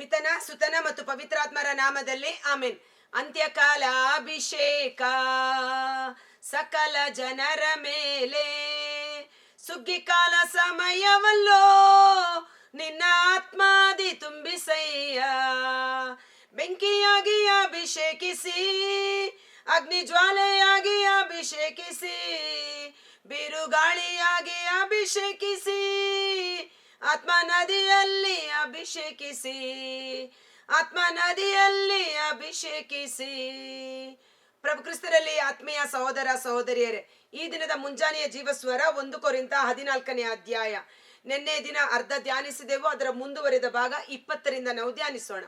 ಪಿತನ, ಸುತನ ಮತ್ತು ಪವಿತ್ರಾತ್ಮರ ನಾಮದಲ್ಲಿ ಆಮೇನ್. ಅಂತ್ಯಕಾಲ ಅಭಿಷೇಕ. ಸಕಲ ಜನರ ಮೇಲೆ ಸುಗ್ಗಿ ಕಾಲ ಸಮಯವಲ್ಲೋ. ನಿನ್ನ ಆತ್ಮಾದಿ ತುಂಬಿಸಯ್ಯ. ಬೆಂಕಿಯಾಗಿ ಅಭಿಷೇಕಿಸಿ, ಅಗ್ನಿ ಜ್ವಾಲೆಯಾಗಿ ಅಭಿಷೇಕಿಸಿ, ಬಿರುಗಾಳಿಯಾಗಿ ಅಭಿಷೇಕಿಸಿ ಆತ್ಮ ನದಿಯಲ್ಲಿ ಅಭಿಷೇಕಿಸಿ ಆತ್ಮ ನದಿಯಲ್ಲಿ ಅಭಿಷೇಕಿಸಿ. ಪ್ರಭು ಕ್ರಿಸ್ತರಲ್ಲಿ ಆತ್ಮೀಯ ಸಹೋದರ ಸಹೋದರಿಯರೇ, ಈ ದಿನದ ಮುಂಜಾನೆಯ ಜೀವಸ್ವರ ಒಂದು ಕೋರಿಂದ ಹದಿನಾಲ್ಕನೇ ಅಧ್ಯಾಯ. ನಿನ್ನೆ ದಿನ ಅರ್ಧ ಧ್ಯಾನಿಸಿದೆವು, ಅದರ ಮುಂದುವರೆದ ಭಾಗ ಇಪ್ಪತ್ತರಿಂದ ನಾವು ಧ್ಯಾನಿಸೋಣ.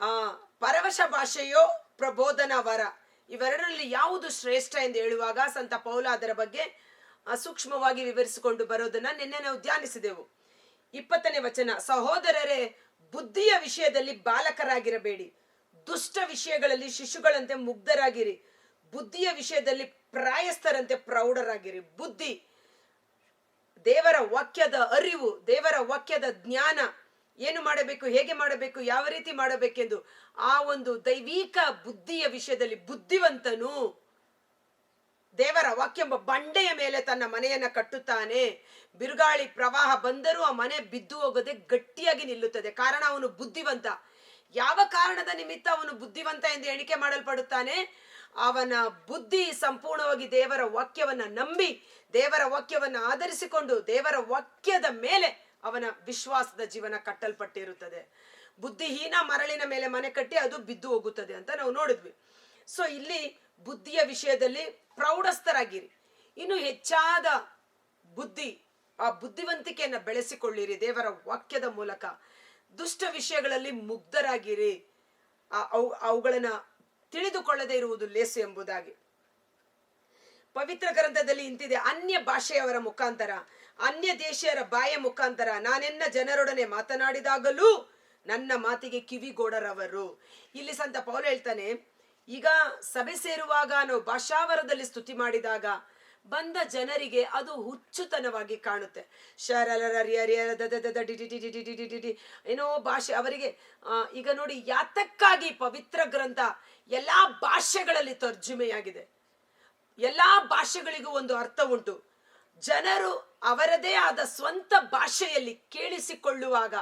ಆ, ಪರವಶ ಭಾಷೆಯೋ ಪ್ರಬೋಧನ ವರ ಇವೆರಡರಲ್ಲಿ ಯಾವುದು ಶ್ರೇಷ್ಠ ಎಂದು ಹೇಳುವಾಗ ಸಂತ ಪೌಲ ಅದರ ಬಗ್ಗೆ ಸೂಕ್ಷ್ಮವಾಗಿ ವಿವರಿಸಿಕೊಂಡು ಬರೋದನ್ನ ನಿನ್ನೆ ನಾವು ಧ್ಯಾನಿಸಿದೆವು. ಇಪ್ಪತ್ತನೇ ವಚನ, ಸಹೋದರರೇ, ಬುದ್ಧಿಯ ವಿಷಯದಲ್ಲಿ ಬಾಲಕರಾಗಿರಬೇಡಿ. ದುಷ್ಟ ವಿಷಯಗಳಲ್ಲಿ ಶಿಶುಗಳಂತೆ ಮುಗ್ಧರಾಗಿರಿ. ಬುದ್ಧಿಯ ವಿಷಯದಲ್ಲಿ ಪ್ರಾಯಸ್ಥರಂತೆ ಪ್ರೌಢರಾಗಿರಿ. ಬುದ್ಧಿ, ದೇವರ ವಾಕ್ಯದ ಅರಿವು, ದೇವರ ವಾಕ್ಯದ ಜ್ಞಾನ, ಏನು ಮಾಡಬೇಕು, ಹೇಗೆ ಮಾಡಬೇಕು, ಯಾವ ರೀತಿ ಮಾಡಬೇಕೆಂದು, ಆ ಒಂದು ದೈವಿಕ ಬುದ್ಧಿಯ ವಿಷಯದಲ್ಲಿ ಬುದ್ಧಿವಂತನು ದೇವರ ವಾಕ್ಯ ಎಂಬ ಬಂಡೆಯ ಮೇಲೆ ತನ್ನ ಮನೆಯನ್ನ ಕಟ್ಟುತ್ತಾನೆ. ಬಿರುಗಾಳಿ ಪ್ರವಾಹ ಬಂದರೂ ಆ ಮನೆ ಬಿದ್ದು ಹೋಗದೆ ಗಟ್ಟಿಯಾಗಿ ನಿಲ್ಲುತ್ತದೆ. ಕಾರಣ ಅವನು ಬುದ್ಧಿವಂತ. ಯಾವ ಕಾರಣದ ನಿಮಿತ್ತ ಅವನು ಬುದ್ಧಿವಂತ ಎಂದು ಎಣಿಕೆ ಮಾಡಲ್ಪಡುತ್ತಾನೆ? ಅವನ ಬುದ್ಧಿ ಸಂಪೂರ್ಣವಾಗಿ ದೇವರ ವಾಕ್ಯವನ್ನ ನಂಬಿ, ದೇವರ ವಾಕ್ಯವನ್ನ ಆಧರಿಸಿಕೊಂಡು, ದೇವರ ವಾಕ್ಯದ ಮೇಲೆ ಅವನ ವಿಶ್ವಾಸದ ಜೀವನ ಕಟ್ಟಲ್ಪಟ್ಟಿರುತ್ತದೆ. ಬುದ್ಧಿಹೀನ ಮರಳಿನ ಮೇಲೆ ಮನೆ ಕಟ್ಟಿ ಅದು ಬಿದ್ದು ಹೋಗುತ್ತದೆ ಅಂತ ನಾವು ನೋಡಿದ್ವಿ. ಸೊ ಇಲ್ಲಿ ಬುದ್ಧಿಯ ವಿಷಯದಲ್ಲಿ ಪ್ರೌಢಸ್ಥರಾಗಿರಿ. ಇನ್ನು ಹೆಚ್ಚಾದ ಬುದ್ಧಿ, ಆ ಬುದ್ಧಿವಂತಿಕೆಯನ್ನು ಬೆಳೆಸಿಕೊಳ್ಳಿರಿ ದೇವರ ವಾಕ್ಯದ ಮೂಲಕ. ದುಷ್ಟ ವಿಷಯಗಳಲ್ಲಿ ಮುಗ್ಧರಾಗಿರಿ. ಅವು, ಅವುಗಳನ್ನು ತಿಳಿದುಕೊಳ್ಳದೆ ಇರುವುದು ಲೇಸು ಎಂಬುದಾಗಿ. ಪವಿತ್ರ ಗ್ರಂಥದಲ್ಲಿ ಇಂತಿದೆ, ಅನ್ಯ ಭಾಷೆಯವರ ಮುಖಾಂತರ, ಅನ್ಯ ದೇಶಿಯರ ಬಾಯ ಮುಖಾಂತರ ನಾನೆನ್ನ ಜನರೊಡನೆ ಮಾತನಾಡಿದಾಗಲೂ ನನ್ನ ಮಾತಿಗೆ ಕಿವಿಗೋಡರವರು. ಇಲ್ಲಿ ಸಂತ ಪೌಲ್ ಹೇಳ್ತಾನೆ ಈಗ ಸಭೆ ಸೇರುವಾಗ ನಾವು ಭಾಷಾವರದಲ್ಲಿ ಸ್ತುತಿ ಮಾಡಿದಾಗ ಬಂದ ಜನರಿಗೆ ಅದು ಹುಚ್ಚುತನವಾಗಿ ಕಾಣುತ್ತೆ. ಏನೋ ಭಾಷೆ ಅವರಿಗೆ ಈಗ ನೋಡಿ ಯಾತಕ್ಕಾಗಿ ಪವಿತ್ರ ಗ್ರಂಥ ಎಲ್ಲಾ ಭಾಷೆಗಳಲ್ಲಿ ತರ್ಜುಮೆಯಾಗಿದೆ ಎಲ್ಲಾ ಭಾಷೆಗಳಿಗೂ ಒಂದು ಅರ್ಥ ಉಂಟು ಜನರು ಅವರದೇ ಆದ ಸ್ವಂತ ಭಾಷೆಯಲ್ಲಿ ಕೇಳಿಸಿಕೊಳ್ಳುವಾಗ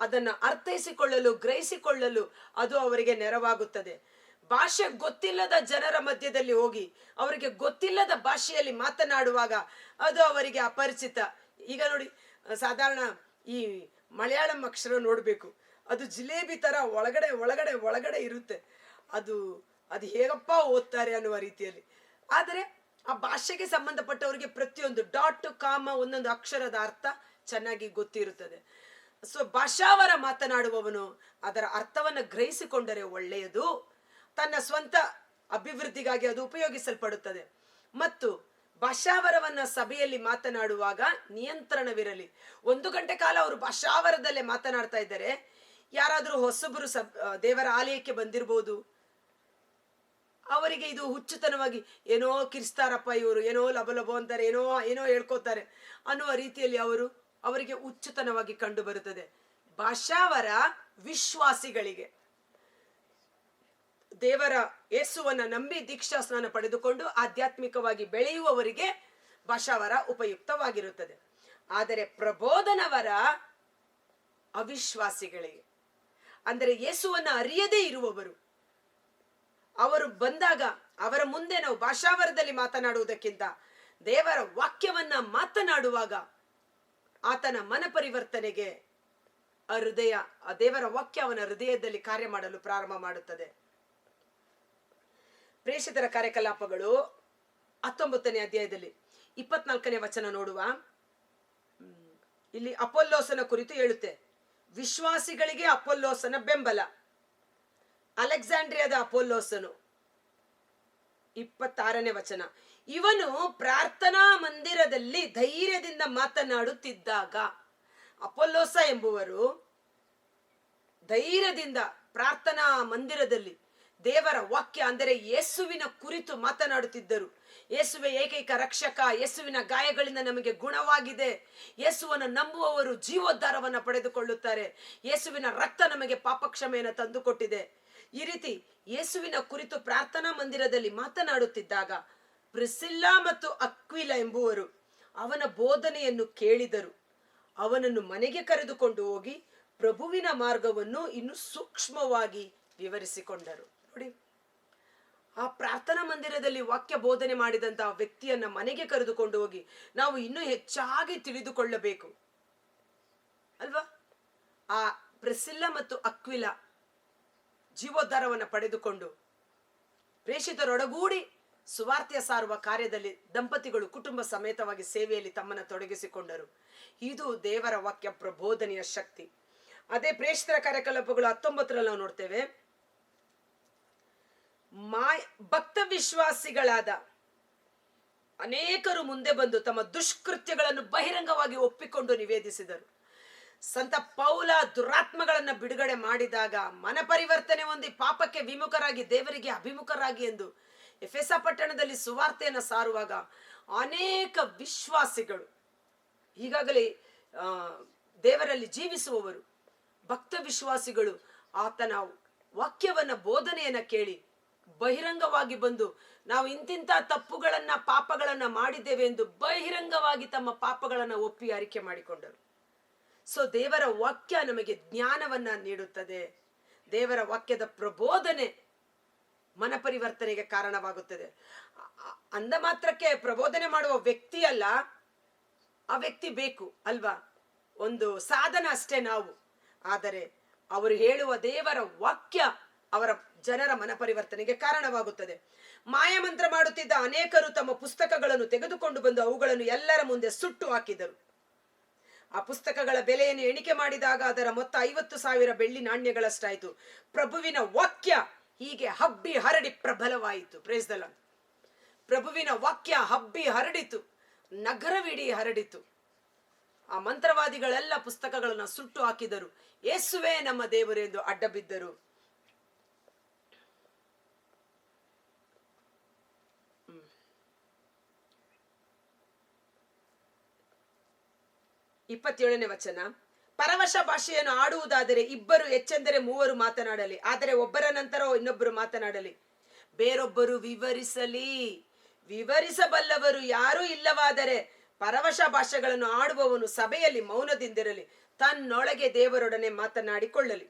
ಅದನ್ನು ಅರ್ಥೈಸಿಕೊಳ್ಳಲು ಗ್ರಹಿಸಿಕೊಳ್ಳಲು ಅದು ಅವರಿಗೆ ನೆರವಾಗುತ್ತದೆ ಭಾಷೆ ಗೊತ್ತಿಲ್ಲದ ಜನರ ಮಧ್ಯದಲ್ಲಿ ಹೋಗಿ ಅವರಿಗೆ ಗೊತ್ತಿಲ್ಲದ ಭಾಷೆಯಲ್ಲಿ ಮಾತನಾಡುವಾಗ ಅದು ಅವರಿಗೆ ಅಪರಿಚಿತ. ಈಗ ನೋಡಿ, ಸಾಧಾರಣ ಈ ಮಲಯಾಳಂ ಅಕ್ಷರ ನೋಡಬೇಕು. ಅದು ಜಿಲೇಬಿ ತರ ಒಳಗಡೆ ಒಳಗಡೆ ಒಳಗಡೆ ಇರುತ್ತೆ. ಅದು ಅದು ಹೇಗಪ್ಪ ಓದ್ತಾರೆ ಅನ್ನುವ ರೀತಿಯಲ್ಲಿ. ಆದರೆ ಆ ಭಾಷೆಗೆ ಸಂಬಂಧಪಟ್ಟವರಿಗೆ ಪ್ರತಿಯೊಂದು ಡಾಟ್, ಕಾಮ ಒಂದೊಂದು ಅಕ್ಷರದ ಅರ್ಥ ಚೆನ್ನಾಗಿ ಗೊತ್ತಿರುತ್ತದೆ. ಸೊ ಭಾಷಾವರ ಮಾತನಾಡುವವನು ಅದರ ಅರ್ಥವನ್ನು ಗ್ರಹಿಸಿಕೊಂಡರೆ ಒಳ್ಳೆಯದು. ತನ್ನ ಸ್ವಂತ ಅಭಿವೃದ್ಧಿಗಾಗಿ ಅದು ಉಪಯೋಗಿಸಲ್ಪಡುತ್ತದೆ. ಮತ್ತು ಭಾಷಾವರವನ್ನ ಸಭೆಯಲ್ಲಿ ಮಾತನಾಡುವಾಗ ನಿಯಂತ್ರಣವಿರಲಿ. ಒಂದು ಗಂಟೆ ಕಾಲ ಅವರು ಭಾಷಾವರದಲ್ಲೇ ಮಾತನಾಡ್ತಾ ಇದ್ದಾರೆ ಯಾರಾದರೂ ಹೊಸಬರು ಸಬ್ ದೇವರ ಆಲಯಕ್ಕೆ ಬಂದಿರಬಹುದು ಅವರಿಗೆ ಇದು ಹುಚ್ಚುತನವಾಗಿ ಏನೋ ಕಿರಿಸ್ತಾರಪ್ಪ ಇವರು, ಏನೋ ಲಬಲಬೋ ಅಂತಾರೆ, ಏನೋ ಏನೋ ಹೇಳ್ಕೋತಾರೆ ಅನ್ನುವ ರೀತಿಯಲ್ಲಿ ಅವರು ಅವರಿಗೆ ಹುಚ್ಚುತನವಾಗಿ ಕಂಡು ಬರುತ್ತದೆ ಭಾಷಾವರ ವಿಶ್ವಾಸಿಗಳಿಗೆ. ದೇವರ ಯೇಸುವನ್ನ ನಂಬಿ ದೀಕ್ಷಾ ಸ್ನಾನ ಪಡೆದುಕೊಂಡು ಆಧ್ಯಾತ್ಮಿಕವಾಗಿ ಬೆಳೆಯುವವರಿಗೆ ಭಾಷಾವರ ಉಪಯುಕ್ತವಾಗಿರುತ್ತದೆ. ಆದರೆ ಪ್ರಬೋಧನವರ ಅವಿಶ್ವಾಸಿಗಳಿಗೆ ಅಂದರೆ ಯೇಸುವನ್ನು ಅರಿಯದೇ ಇರುವವರು, ಅವರು ಬಂದಾಗ ಅವರ ಮುಂದೆ ನಾವು ಭಾಷಾವರದಲ್ಲಿ ಮಾತನಾಡುವುದಕ್ಕಿಂತ ದೇವರ ವಾಕ್ಯವನ್ನ ಮಾತನಾಡುವಾಗ ಆತನ ಮನ ಪರಿವರ್ತನೆಗೆ ಆ ಹೃದಯ, ಆ ದೇವರ ವಾಕ್ಯ ಅವನ ಹೃದಯದಲ್ಲಿ ಕಾರ್ಯ ಮಾಡಲು ಪ್ರಾರಂಭ ಮಾಡುತ್ತದೆ. ಪ್ರೇಷಿತರ ಕಾರ್ಯಕಲಾಪಗಳು ಹತ್ತೊಂಬತ್ತನೇ ಅಧ್ಯಾಯದಲ್ಲಿ. ಇಪ್ಪತ್ನಾಲ್ಕನೇ ವಚನ ನೋಡುವ. ಇಲ್ಲಿ ಅಪೊಲ್ಲೋಸನ ಕುರಿತು ಹೇಳುತ್ತೆ. ವಿಶ್ವಾಸಿಗಳಿಗೆ ಅಪೊಲ್ಲೋಸನ ಬೆಂಬಲ. ಅಲೆಕ್ಸಾಂಡ್ರಿಯಾದ ಅಪೊಲ್ಲೋಸನು. ಇಪ್ಪತ್ತಾರನೇ ವಚನ. ಇವನು ಪ್ರಾರ್ಥನಾ ಮಂದಿರದಲ್ಲಿ ಧೈರ್ಯದಿಂದ ಮಾತನಾಡುತ್ತಿದ್ದಾಗ ಅಪೊಲ್ಲೋಸ ಎಂಬುವರು ಧೈರ್ಯದಿಂದ ಪ್ರಾರ್ಥನಾ ಮಂದಿರದಲ್ಲಿ ದೇವರ ವಾಕ್ಯ ಅಂದರೆ ಯೇಸುವಿನ ಕುರಿತು ಮಾತನಾಡುತ್ತಿದ್ದರು. ಯೇಸುವೆ ಏಕೈಕ ರಕ್ಷಕ, ಯೇಸುವಿನ ಗಾಯಗಳಿಂದ ನಮಗೆ ಗುಣವಾಗಿದೆ. ಯೇಸುವನ್ನು ನಂಬುವವರು ಜೀವೋದ್ಧಾರವನ್ನು ಪಡೆದುಕೊಳ್ಳುತ್ತಾರೆ. ಯೇಸುವಿನ ರಕ್ತ ನಮಗೆ ಪಾಪಕ್ಷಮೆಯನ್ನು ತಂದುಕೊಟ್ಟಿದೆ. ಈ ರೀತಿ ಯೇಸುವಿನ ಕುರಿತು ಪ್ರಾರ್ಥನಾ ಮಂದಿರದಲ್ಲಿ ಮಾತನಾಡುತ್ತಿದ್ದಾಗ ಪ್ರಿಸಿಲ್ಲಾ ಮತ್ತು ಅಕ್ವಿಲ ಎಂಬುವರು ಅವನ ಬೋಧನೆಯನ್ನು ಕೇಳಿದರು. ಅವನನ್ನು ಮನೆಗೆ ಕರೆದುಕೊಂಡು ಹೋಗಿ ಪ್ರಭುವಿನ ಮಾರ್ಗವನ್ನು ಇನ್ನು ಸೂಕ್ಷ್ಮವಾಗಿ ವಿವರಿಸಿಕೊಂಡರು. ನೋಡಿ. ಆ ಪ್ರಾರ್ಥನಾ ಮಂದಿರದಲ್ಲಿ ವಾಕ್ಯ ಬೋಧನೆ ಮಾಡಿದಂತಹ ವ್ಯಕ್ತಿಯನ್ನ ಮನೆಗೆ ಕರೆದುಕೊಂಡು ಹೋಗಿ ನಾವು ಇನ್ನೂ ಹೆಚ್ಚಾಗಿ ತಿಳಿದುಕೊಳ್ಳಬೇಕು. ಅಲ್ವಾ? ಆ ಪ್ರೆಸಿಲ್ಲ ಮತ್ತು ಅಕ್ವಿಲ ಜೀವೋದ್ಧಾರವನ್ನು ಪಡೆದುಕೊಂಡು ಪ್ರೇಷಿತರೊಡಗೂಡಿ ಸುವಾರ್ತೆಯ ಸಾರುವ ಕಾರ್ಯದಲ್ಲಿ ದಂಪತಿಗಳು ಕುಟುಂಬ ಸಮೇತವಾಗಿ ಸೇವೆಯಲ್ಲಿ ತಮ್ಮನ್ನು ತೊಡಗಿಸಿಕೊಂಡರು. ಇದು ದೇವರ ವಾಕ್ಯ ಪ್ರಬೋಧನೆಯ ಶಕ್ತಿ. ಅದೇ ಪ್ರೇಷಿತರ ಕಾರ್ಯಕಲಾಪಗಳು ಹತ್ತೊಂಬತ್ತರಲ್ಲಿ ನಾವು ನೋಡ್ತೇವೆ. ಮಾಯ ಭಕ್ತ ವಿಶ್ವಾಸಿಗಳಾದ ಅನೇಕರು ಮುಂದೆ ಬಂದು ತಮ್ಮ ದುಷ್ಕೃತ್ಯಗಳನ್ನು ಬಹಿರಂಗವಾಗಿ ಒಪ್ಪಿಕೊಂಡು ನಿವೇದಿಸಿದರು. ಸಂತ ಪೌಲ ದುರಾತ್ಮಗಳನ್ನ ಬಿಡುಗಡೆ ಮಾಡಿದಾಗ ಮನ ಪರಿವರ್ತನೆ ಹೊಂದಿ ಪಾಪಕ್ಕೆ ವಿಮುಖರಾಗಿ ದೇವರಿಗೆ ಅಭಿಮುಖರಾಗಿ ಎಂದು ಎಫೆಸ ಪಟ್ಟಣದಲ್ಲಿ ಸುವಾರ್ತೆಯನ್ನು ಸಾರುವಾಗ ಅನೇಕ ವಿಶ್ವಾಸಿಗಳು, ಈಗಾಗಲೇ ದೇವರಲ್ಲಿ ಜೀವಿಸುವವರು ಭಕ್ತ ವಿಶ್ವಾಸಿಗಳು ಆತನ ವಾಕ್ಯವನ್ನ ಬೋಧನೆಯನ್ನ ಕೇಳಿ ಬಹಿರಂಗವಾಗಿ ಬಂದು ನಾವು ಇಂತಿಂತ ತಪ್ಪುಗಳನ್ನ, ಪಾಪಗಳನ್ನ ಮಾಡಿದ್ದೇವೆ ಎಂದು ಬಹಿರಂಗವಾಗಿ ತಮ್ಮ ಪಾಪಗಳನ್ನ ಒಪ್ಪಿ ಅರಿಕೆ ಮಾಡಿಕೊಂಡರು. ಸೊ ದೇವರ ವಾಕ್ಯ ನಮಗೆ ಜ್ಞಾನವನ್ನ ನೀಡುತ್ತದೆ. ದೇವರ ವಾಕ್ಯದ ಪ್ರಬೋಧನೆ ಮನ ಪರಿವರ್ತನೆಗೆ ಕಾರಣವಾಗುತ್ತದೆ. ಅಂದ ಮಾತ್ರಕ್ಕೆ ಪ್ರಬೋಧನೆ ಮಾಡುವ ವ್ಯಕ್ತಿ ಅಲ್ಲ, ಆ ವ್ಯಕ್ತಿ ಬೇಕು ಅಲ್ವಾ? ಒಂದು ಸಾಧನ ಅಷ್ಟೇ ನಾವು. ಆದರೆ ಅವರು ಹೇಳುವ ದೇವರ ವಾಕ್ಯ ಅವರ ಜನರ ಮನ ಪರಿವರ್ತನೆಗೆ ಕಾರಣವಾಗುತ್ತದೆ. ಮಾಯಮಂತ್ರ ಮಾಡುತ್ತಿದ್ದ ಅನೇಕರು ತಮ್ಮ ಪುಸ್ತಕಗಳನ್ನು ತೆಗೆದುಕೊಂಡು ಬಂದು ಅವುಗಳನ್ನು ಎಲ್ಲರ ಮುಂದೆ ಸುಟ್ಟು ಹಾಕಿದರು. ಆ ಪುಸ್ತಕಗಳ ಬೆಲೆಯನ್ನು ಎಣಿಕೆ ಮಾಡಿದಾಗ ಅದರ ಮೊತ್ತ ಐವತ್ತು ಸಾವಿರ ಬೆಳ್ಳಿ ನಾಣ್ಯಗಳಷ್ಟಾಯಿತು. ಪ್ರಭುವಿನ ವಾಕ್ಯ ಹೀಗೆ ಹಬ್ಬಿ ಹರಡಿ ಪ್ರಬಲವಾಯಿತು. ಪ್ರೇಸ್ದಲ್ಲ ಪ್ರಭುವಿನ ವಾಕ್ಯ ಹಬ್ಬಿ ಹರಡಿತು. ನಗರವಿಡೀ ಹರಡಿತು. ಆ ಮಂತ್ರವಾದಿಗಳೆಲ್ಲ ಪುಸ್ತಕಗಳನ್ನು ಸುಟ್ಟು ಹಾಕಿದರು. ಯೇಸುವೇ ನಮ್ಮ ದೇವರು ಎಂದು ಅಡ್ಡ ಇಪ್ಪತ್ತೇಳನೇ ವಚನ. ಪರವಶ ಭಾಷೆಯನ್ನು ಆಡುವುದಾದರೆ ಇಬ್ಬರು ಹೆಚ್ಚೆಂದರೆ ಮೂವರು ಮಾತನಾಡಲಿ, ಆದರೆ ಒಬ್ಬರ ನಂತರ ಇನ್ನೊಬ್ಬರು ಮಾತನಾಡಲಿ. ಬೇರೊಬ್ಬರು ವಿವರಿಸಲಿ. ವಿವರಿಸಬಲ್ಲವರು ಯಾರೂ ಇಲ್ಲವಾದರೆ ಪರವಶ ಭಾಷೆಗಳನ್ನು ಆಡುವವನು ಸಭೆಯಲ್ಲಿ ಮೌನದಿಂದಿರಲಿ, ತನ್ನೊಳಗೆ ದೇವರೊಡನೆ ಮಾತನಾಡಿಕೊಳ್ಳಲಿ.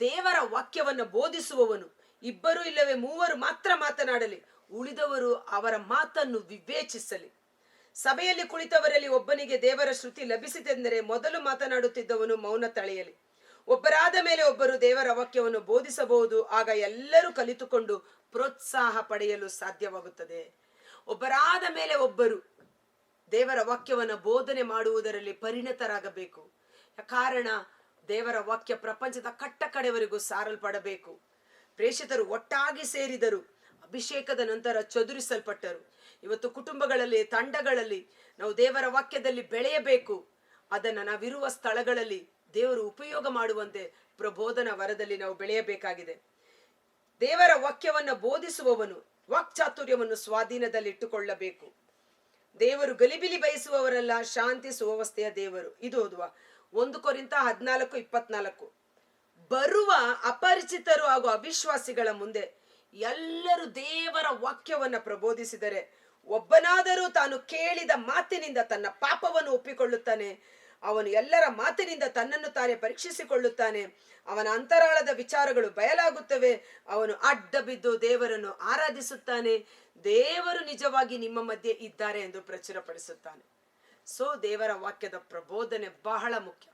ದೇವರ ವಾಕ್ಯವನ್ನು ಬೋಧಿಸುವವನು ಇಬ್ಬರು ಇಲ್ಲವೇ ಮೂವರು ಮಾತ್ರ ಮಾತನಾಡಲಿ, ಉಳಿದವರು ಅವರ ಮಾತನ್ನು ವಿವೇಚಿಸಲಿ. ಸಭೆಯಲ್ಲಿ ಕುಳಿತವರಲ್ಲಿ ಒಬ್ಬನಿಗೆ ದೇವರ ಶ್ರುತಿ ಲಭಿಸಿತೆಂದರೆ ಮೊದಲು ಮಾತನಾಡುತ್ತಿದ್ದವನು ಮೌನ ತಳೆಯಲಿ. ಒಬ್ಬರಾದ ಮೇಲೆ ಒಬ್ಬರು ದೇವರ ವಾಕ್ಯವನ್ನು ಬೋಧಿಸಬಹುದು, ಆಗ ಎಲ್ಲರೂ ಕಲಿತುಕೊಂಡು ಪ್ರೋತ್ಸಾಹ ಪಡೆಯಲು ಸಾಧ್ಯವಾಗುತ್ತದೆ. ಒಬ್ಬರಾದ ಮೇಲೆ ಒಬ್ಬರು ದೇವರ ವಾಕ್ಯವನ್ನು ಬೋಧನೆ ಮಾಡುವುದರಲ್ಲಿ ಪರಿಣತರಾಗಬೇಕು. ಕಾರಣ, ದೇವರ ವಾಕ್ಯ ಪ್ರಪಂಚದ ಕಟ್ಟ ಕಡೆವರೆಗೂ ಸಾರಲ್ಪಡಬೇಕು. ಪ್ರೇಷಿತರು ಒಟ್ಟಾಗಿ ಸೇರಿದರು, ಅಭಿಷೇಕದ ನಂತರ ಚದುರಿಸಲ್ಪಟ್ಟರು. ಇವತ್ತು ಕುಟುಂಬಗಳಲ್ಲಿ, ತಂಡಗಳಲ್ಲಿ ನಾವು ದೇವರ ವಾಕ್ಯದಲ್ಲಿ ಬೆಳೆಯಬೇಕು. ಅದನ್ನು ನಾವಿರುವ ಸ್ಥಳಗಳಲ್ಲಿ ದೇವರು ಉಪಯೋಗ ಮಾಡುವಂತೆ ಪ್ರಬೋಧನ ವರದಲ್ಲಿ ನಾವು ಬೆಳೆಯಬೇಕಾಗಿದೆ. ದೇವರ ವಾಕ್ಯವನ್ನು ಬೋಧಿಸುವವನು, ವಾಕ್ಚಾತುರ್ಯವನ್ನು ಸ್ವಾಧೀನದಲ್ಲಿ ಇಟ್ಟುಕೊಳ್ಳಬೇಕು ದೇವರು ಗಲಿಬಿಲಿ ಬಯಸುವವರಲ್ಲ, ಶಾಂತಿ ಸುವ್ಯವಸ್ಥೆಯ ದೇವರು. ಇದು ಓದುವ ಒಂದು ಕೊರಿಂತ ಹದಿನಾಲ್ಕು, ಇಪ್ಪತ್ನಾಲ್ಕು. ಬರುವ ಅಪರಿಚಿತರು ಹಾಗೂ ಅವಿಶ್ವಾಸಿಗಳ ಮುಂದೆ ಎಲ್ಲರೂ ದೇವರ ವಾಕ್ಯವನ್ನು ಪ್ರಬೋಧಿಸಿದರೆ ಒಬ್ಬನಾದರೂ ತಾನು ಕೇಳಿದ ಮಾತಿನಿಂದ ತನ್ನ ಪಾಪವನ್ನು ಒಪ್ಪಿಕೊಳ್ಳುತ್ತಾನೆ. ಅವನು ಎಲ್ಲರ ಮಾತಿನಿಂದ ತನ್ನನ್ನು ತಾನೇ ಪರೀಕ್ಷಿಸಿಕೊಳ್ಳುತ್ತಾನೆ. ಅವನ ಅಂತರಾಳದ ವಿಚಾರಗಳು ಬಯಲಾಗುತ್ತವೆ. ಅವನು ಅಡ್ಡ ಬಿದ್ದು ದೇವರನ್ನು ಆರಾಧಿಸುತ್ತಾನೆ. ದೇವರು ನಿಜವಾಗಿ ನಿಮ್ಮ ಮಧ್ಯೆ ಇದ್ದಾರೆ ಎಂದು ಪ್ರಚುರಪಡಿಸುತ್ತಾನೆ. ಸೊ ದೇವರ ವಾಕ್ಯದ ಪ್ರಬೋಧನೆ ಬಹಳ ಮುಖ್ಯ.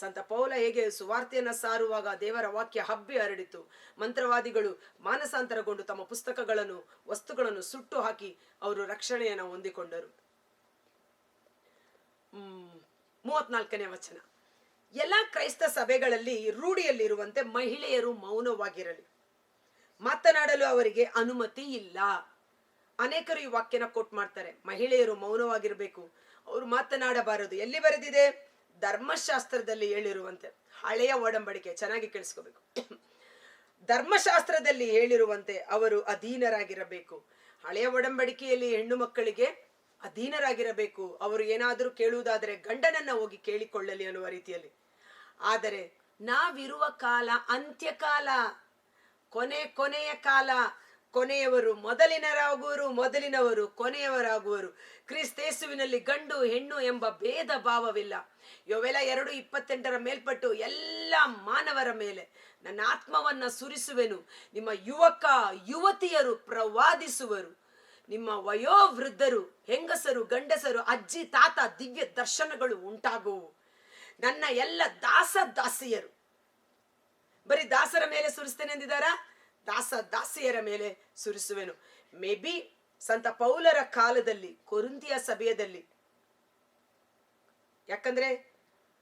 ಸಂತ ಪೌಲ ಹೇಗೆ ಸುವಾರ್ತೆಯನ್ನು ಸಾರುವಾಗ ದೇವರ ವಾಕ್ಯ ಹಬ್ಬಿ ಹರಡಿತು. ಮಂತ್ರವಾದಿಗಳು ಮಾನಸಾಂತರಗೊಂಡು ತಮ್ಮ ಪುಸ್ತಕಗಳನ್ನು, ವಸ್ತುಗಳನ್ನು ಸುಟ್ಟು ಹಾಕಿ ಅವರು ರಕ್ಷಣೆಯನ್ನು ಹೊಂದಿಕೊಂಡರು. ಮೂವತ್ನಾಲ್ಕನೇ ವಚನ. ಎಲ್ಲ ಕ್ರೈಸ್ತ ಸಭೆಗಳಲ್ಲಿ ರೂಢಿಯಲ್ಲಿರುವಂತೆ ಮಹಿಳೆಯರು ಮೌನವಾಗಿರಲಿ. ಮಾತನಾಡಲು ಅವರಿಗೆ ಅನುಮತಿ ಇಲ್ಲ. ಅನೇಕರು ಈ ವಾಕ್ಯನ ಕೋಟ್ ಮಾಡ್ತಾರೆ. ಮಹಿಳೆಯರು ಮೌನವಾಗಿರಬೇಕು. ಅವರು ಮಾತನಾಡಬಾರದು. ಎಲ್ಲಿ ಬರೆದಿದೆ? ಧರ್ಮಶಾಸ್ತ್ರದಲ್ಲಿ ಹೇಳಿರುವಂತೆ, ಹಳೆಯ ಒಡಂಬಡಿಕೆ ಚೆನ್ನಾಗಿ ಕೇಳಿಸ್ಕೋಬೇಕು. ಧರ್ಮಶಾಸ್ತ್ರದಲ್ಲಿ ಹೇಳಿರುವಂತೆ ಅವರು ಅಧೀನರಾಗಿರಬೇಕು. ಹಳೆಯ ಒಡಂಬಡಿಕೆಯಲ್ಲಿ ಹೆಣ್ಣು ಮಕ್ಕಳಿಗೆ ಅಧೀನರಾಗಿರಬೇಕು. ಅವರು ಏನಾದರೂ ಕೇಳುವುದಾದರೆ ಗಂಡನನ್ನ ಹೋಗಿ ಕೇಳಿಕೊಳ್ಳಲಿ ಅನ್ನುವ ರೀತಿಯಲ್ಲಿ. ಆದರೆ ನಾವಿರುವ ಕಾಲ ಅಂತ್ಯಕಾಲ, ಕೊನೆ ಕೊನೆಯ ಕಾಲ ಕೊನೆಯವರು ಮೊದಲಿನರಾಗುವರು, ಮೊದಲಿನವರು ಕೊನೆಯವರಾಗುವರು. ಕ್ರಿಸ್ತೇಸುವಿನಲ್ಲಿ ಗಂಡು, ಹೆಣ್ಣು ಎಂಬ ಭೇದ ಭಾವವಿಲ್ಲ. ಇವೆಲ್ಲ ಎರಡು ಇಪ್ಪತ್ತೆಂಟರ ಮೇಲ್ಪಟ್ಟು ಎಲ್ಲ ಮಾನವರ ಮೇಲೆ ನನ್ನ ಆತ್ಮವನ್ನ ಸುರಿಸುವೆನು. ನಿಮ್ಮ ಯುವಕ, ಯುವತಿಯರು ಪ್ರವಾದಿಸುವರು. ನಿಮ್ಮ ವಯೋವೃದ್ಧರು, ಹೆಂಗಸರು, ಗಂಡಸರು, ಅಜ್ಜಿ, ತಾತ, ದಿವ್ಯ ದರ್ಶನಗಳು ಉಂಟಾಗುವು. ನನ್ನ ಎಲ್ಲ ದಾಸ ದಾಸಿಯರು. ಬರೀ ದಾಸರ ಮೇಲೆ ಸುರಿಸ್ತೇನೆ ಎಂದಿದಾರ ದಾಸ ದಾಸಿಯರ ಮೇಲೆ ಸುರಿಸುವೆನು. ಮೇ ಬಿ ಸಂತ ಪೌಲರ ಕಾಲದಲ್ಲಿ ಕೊರಿಂತಿಯ ಸಭೆಯದಲ್ಲಿ ಯಾಕಂದ್ರೆ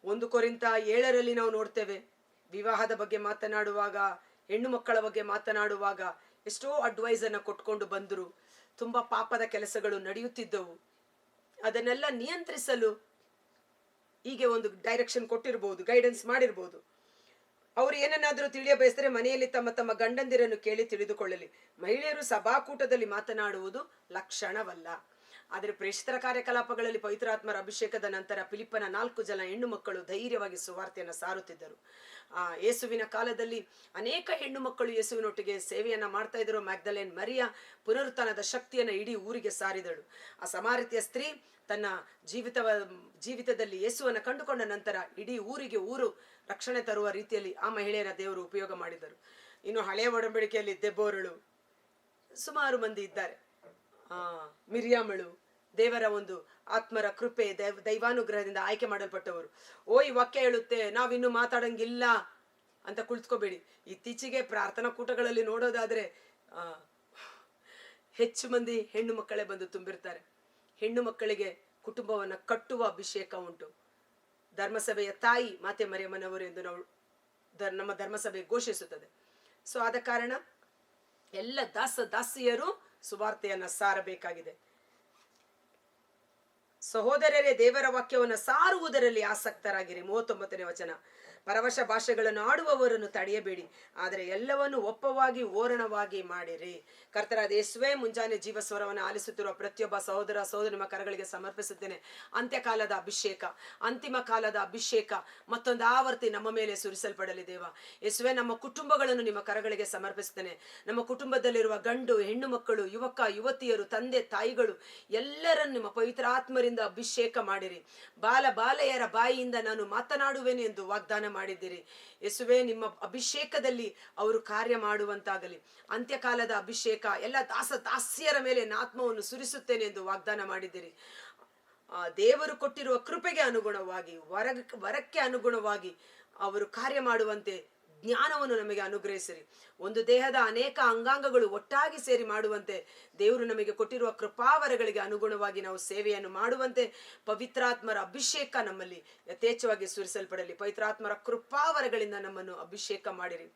ಒಂದು ಕೊರಿಂತ ಏಳರಲ್ಲಿ ನಾವು ನೋಡ್ತೇವೆ. ವಿವಾಹದ ಬಗ್ಗೆ ಮಾತನಾಡುವಾಗ, ಹೆಣ್ಣು ಮಕ್ಕಳ ಬಗ್ಗೆ ಮಾತನಾಡುವಾಗ ಎಷ್ಟೋ ಅಡ್ವೈಸ್ ಅನ್ನ ಕೊಟ್ಕೊಂಡು ಬಂದರು. ತುಂಬಾ ಪಾಪದ ಕೆಲಸಗಳು ನಡೆಯುತ್ತಿದ್ದವು. ಅದನ್ನೆಲ್ಲ ನಿಯಂತ್ರಿಸಲು ಹೀಗೆ ಒಂದು ಡೈರೆಕ್ಷನ್ ಕೊಟ್ಟಿರ್ಬೋದು ಗೈಡೆನ್ಸ್ ಮಾಡಿರ್ಬೋದು. ಅವರು ಏನನ್ನಾದರೂ ತಿಳಿಯ ಬಯಸಿದರೆ ಮನೆಯಲ್ಲಿ ತಮ್ಮ ತಮ್ಮ ಗಂಡಂದಿರನ್ನು ಕೇಳಿ ತಿಳಿದುಕೊಳ್ಳಲಿ. ಮಹಿಳೆಯರು ಸಭಾಕೂಟದಲ್ಲಿ ಮಾತನಾಡುವುದು ಲಕ್ಷಣವಲ್ಲ. ಆದರೆ ಪ್ರೇಷಿತರ ಕಾರ್ಯಕಲಾಪಗಳಲ್ಲಿ ಪವಿತ್ರಾತ್ಮರ ಅಭಿಷೇಕದ ನಂತರ ಫಿಲಿಪ್ಪನ ನಾಲ್ಕು ಜನ ಹೆಣ್ಣು ಮಕ್ಕಳು ಧೈರ್ಯವಾಗಿ ಸುವಾರ್ತೆಯನ್ನು ಸಾರುತ್ತಿದ್ದರು. ಆ, ಯೇಸುವಿನ ಕಾಲದಲ್ಲಿ ಅನೇಕ ಹೆಣ್ಣು ಮಕ್ಕಳು ಯೇಸುವಿನೊಟ್ಟಿಗೆ ಸೇವೆಯನ್ನು ಮಾಡ್ತಾ ಇದ್ದರು. ಮ್ಯಾಗ್ದಲೇನ್ ಮರಿಯ ಪುನರುತ್ಥಾನದ ಶಕ್ತಿಯನ್ನು ಇಡೀ ಊರಿಗೆ ಸಾರಿದಳು. ಆ ಸಮಾರಿತಿಯ ಸ್ತ್ರೀ ತನ್ನ ಜೀವಿತ ಜೀವಿತದಲ್ಲಿ ಯೇಸುವನ್ನು ಕಂಡುಕೊಂಡ ನಂತರ ಇಡೀ ಊರಿಗೆ ಊರು ರಕ್ಷಣೆ ತರುವ ರೀತಿಯಲ್ಲಿ ಆ ಮಹಿಳೆಯರ ದೇವರು ಉಪಯೋಗ ಮಾಡಿದರು. ಇನ್ನು ಹಳೆಯ ಒಡಂಬಡಿಕೆಯಲ್ಲಿ ದೆಬ್ಬೋರಳು ಸುಮಾರು ಮಂದಿ ಇದ್ದಾರೆ. ಆ, ಮಿರಿಯಾಮಳು, ದೇವರ ಒಂದು ಆತ್ಮರ ಕೃಪೆ, ದೈವ, ದೈವಾನುಗ್ರಹದಿಂದ ಆಯ್ಕೆ ಮಾಡಲ್ಪಟ್ಟವರು. ಓ ಈ ವಾಕ್ಯ ಹೇಳುತ್ತೆ, ನಾವಿನ್ನು ಮಾತಾಡಂಗಿಲ್ಲ ಅಂತ ಕುಳಿತುಕೋಬೇಡಿ. ಇತ್ತೀಚೆಗೆ ಪ್ರಾರ್ಥನಾ ಕೂಟಗಳಲ್ಲಿ ನೋಡೋದಾದ್ರೆ ಹೆಚ್ಚು ಮಂದಿ ಹೆಣ್ಣು ಮಕ್ಕಳೇ ಬಂದು ತುಂಬಿರ್ತಾರೆ. ಹೆಣ್ಣು ಮಕ್ಕಳಿಗೆ ಕುಟುಂಬವನ್ನು ಕಟ್ಟುವ ಅಭಿಷೇಕ ಉಂಟು. ಧರ್ಮಸಭೆಯ ತಾಯಿ ಮಾತೆ ಮರಿಯಮ್ಮನವರು ಎಂದು ನಾವು ನಮ್ಮ ಧರ್ಮಸಭೆ ಘೋಷಿಸುತ್ತದೆ. ಸೊ ಆದ ಕಾರಣ ಎಲ್ಲ ದಾಸ ದಾಸಿಯರು ಸುವಾರ್ತೆಯನ್ನ ಸಾರಬೇಕಾಗಿದೆ. ಸಹೋದರರೇ, ದೇವರ ವಾಕ್ಯವನ್ನು ಸಾರುವುದರಲ್ಲಿ ಆಸಕ್ತರಾಗಿರಿ. ಮೂವತ್ತೊಂಬತ್ತನೇ ವಚನ. ಪರವಶ ಭಾಷೆಗಳನ್ನು ಆಡುವವರನ್ನು ತಡೆಯಬೇಡಿ. ಆದರೆ ಎಲ್ಲವನ್ನು ಒಪ್ಪವಾಗಿ ಓರಣವಾಗಿ ಮಾಡಿರಿ. ಕರ್ತರಾದ ಯೇಸುವೆ, ಮುಂಜಾನೆ ಜೀವಸ್ವರವನ್ನು ಆಲಿಸುತ್ತಿರುವ ಪ್ರತಿಯೊಬ್ಬ ಸಹೋದರ ಸಹೋದರಿ ನಿಮ್ಮ ಕರಗಳಿಗೆ ಸಮರ್ಪಿಸುತ್ತೇನೆ. ಅಂತ್ಯಕಾಲದ ಅಭಿಷೇಕ, ಅಂತಿಮ ಕಾಲದ ಅಭಿಷೇಕ, ಮತ್ತೊಂದು ಆವರ್ತಿ ನಮ್ಮ ಮೇಲೆ ಸುರಿಸಲ್ಪಡಲಿ ದೇವ. ಯೇಸುವೆ, ನಮ್ಮ ಕುಟುಂಬಗಳನ್ನು ನಿಮ್ಮ ಕರಗಳಿಗೆ ಸಮರ್ಪಿಸುತ್ತೇನೆ. ನಮ್ಮ ಕುಟುಂಬದಲ್ಲಿರುವ ಗಂಡು, ಹೆಣ್ಣು ಮಕ್ಕಳು, ಯುವಕ, ಯುವತಿಯರು, ತಂದೆ, ತಾಯಿಗಳು, ಎಲ್ಲರನ್ನು ನಿಮ್ಮ ಪವಿತ್ರ ಅಭಿಷೇಕ ಮಾಡಿರಿ. ಬಾಲ ಬಾಲೆಯರ ಬಾಯಿಯಿಂದ ನಾನು ಮಾತನಾಡುವೆನು ಎಂದು ವಾಗ್ದಾನ ಮಾಡಿದ್ದೀರಿ. ಯೇಸುವೆ, ನಿಮ್ಮ ಅಭಿಷೇಕದಲ್ಲಿ ಅವರು ಕಾರ್ಯ ಮಾಡುವಂತಾಗಲಿ. ಅಂತ್ಯಕಾಲದ ಅಭಿಷೇಕ, ಎಲ್ಲ ದಾಸ ದಾಸ್ಯರ ಮೇಲೆ ನಾತ್ಮವನ್ನು ಸುರಿಸುತ್ತೇನೆ ಎಂದು ವಾಗ್ದಾನ ಮಾಡಿದ್ದೀರಿ. ದೇವರು ಕೊಟ್ಟಿರುವ ಕೃಪೆಗೆ ಅನುಗುಣವಾಗಿ ವರ ವರಕ್ಕೆ ಅನುಗುಣವಾಗಿ ಅವರು ಕಾರ್ಯ ಮಾಡುವಂತೆ ಜ್ಞಾನವನ್ನು ನಮಗೆ ಅನುಗ್ರಹಿಸಿರಿ. ಒಂದು ದೇಹದ ಅನೇಕ ಅಂಗಾಂಗಗಳು ಒಟ್ಟಾಗಿ ಸೇರಿ ಮಾಡುವಂತೆ ದೇವರು ನಮಗೆ ಕೊಟ್ಟಿರುವ ಕೃಪಾವರಗಳಿಗೆ ಅನುಗುಣವಾಗಿ ನಾವು ಸೇವೆಯನ್ನು ಮಾಡುವಂತೆ ಪವಿತ್ರಾತ್ಮರ ಅಭಿಷೇಕ ನಮ್ಮಲ್ಲಿ ಯಥೇಚ್ಛವಾಗಿ ಸುರಿಸಲ್ಪಡಲಿ. ಪವಿತ್ರಾತ್ಮರ ಕೃಪಾವರಗಳಿಂದ ನಮ್ಮನ್ನು ಅಭಿಷೇಕ ಮಾಡಿರಿ.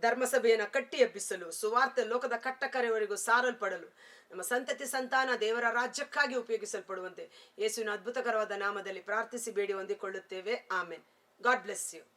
ಧರ್ಮಸಭೆಯನ್ನು ಕಟ್ಟಿ ಎಬ್ಬಿಸಲು, ಸುವಾರ್ತೆ ಲೋಕದ ಕಟ್ಟಕರೆಯವರೆಗೂ ಸಾರಲ್ಪಡಲು, ನಮ್ಮ ಸಂತತಿ ಸಂತಾನ ದೇವರ ರಾಜ್ಯಕ್ಕಾಗಿ ಉಪಯೋಗಿಸಲ್ಪಡುವಂತೆ ಯೇಸುವಿನ ಅದ್ಭುತಕರವಾದ ನಾಮದಲ್ಲಿ ಪ್ರಾರ್ಥಿಸಿ ಬೇಡಿ ಹೊಂದಿಕೊಳ್ಳುತ್ತೇವೆ. ಆಮೇನ್. God bless you.